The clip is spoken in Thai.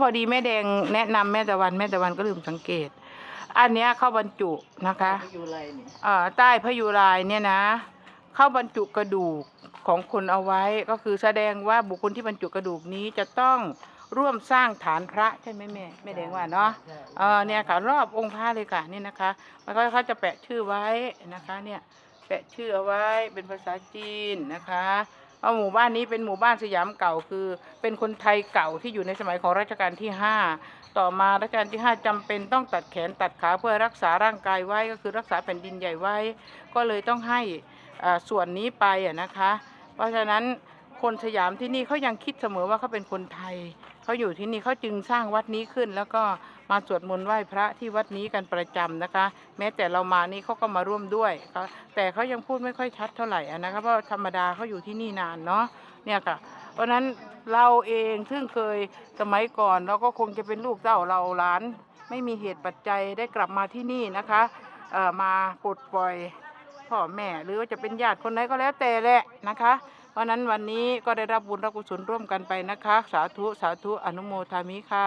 พอดีแม่แดงแนะนำแม่ตะวันแม่ตะวันก็ลืมสังเกต อันเนี้ยเข้าบรรจุนะคะอยู่ไรนี่เอ่อใต้พยุรายเนี่ยนะ เข้าบรรจุกระดูกของคนเอาไว้ก็คือแสดงว่าบุคคลที่บรรจุกระดูกนี้จะต้องร่วมสร้างฐานพระใช่ไหมแม่แม่แดงว่าเนาะ ใช่เออเนี่ยค่ะรอบองค์พระเลยค่ะนี่นะคะมันก็เขาจะแปะชื่อไว้นะคะเนี่ยแปะชื่อเอาไว้เป็นภาษาจีนนะคะ เอาหมู่บ้านนี้เป็นหมู่บ้านสยามเก่าคือ เป็นคนไทยเก่าที่อยู่ในสมัยของรัชกาลที่ห้าต่อมารัชกาลที่ห้าจำเป็นต้องตัดแขนตัดขาเพื่อรักษาร่างกายไว้ก็คือรักษาแผ่นดินใหญ่ไว้ ก็เลยต้องให้ส่วนนี้ไปนะคะ เพราะฉะนั้นคนสยามที่นี่เขายังคิดเสมอว่าเขาเป็นคนไทยเขาอยู่ที่นี่เขาจึงสร้างวัดนี้ขึ้นแล้วก็ มาสวดมนต์ไหว้พระที่วัดนี้กันประจำนะคะ แม้แต่เรามานี่เขาก็มาร่วมด้วยแต่เขายังพูดไม่ค่อยชัดเท่าไหร่นะคะเพราะธรรมดาเขาอยู่ที่นี่นานเนาะเนี่ยค่ะเพราะนั้นเราเองซึ่งเคยสมัยก่อนเราก็คงจะเป็นลูกเต้าเราหลาน ไม่มีเหตุปัจจัยได้กลับมาที่นี่นะคะเอ่อมาปลดปล่อยพ่อแม่หรือว่าจะเป็นญาติคนไหนก็แล้วแต่แหละนะคะ เพราะนั้นวันนี้ก็ได้รับบุญรับกุศลร่วมกันไปนะคะ สาธุ สาธุ อนุโมทามิค่ะ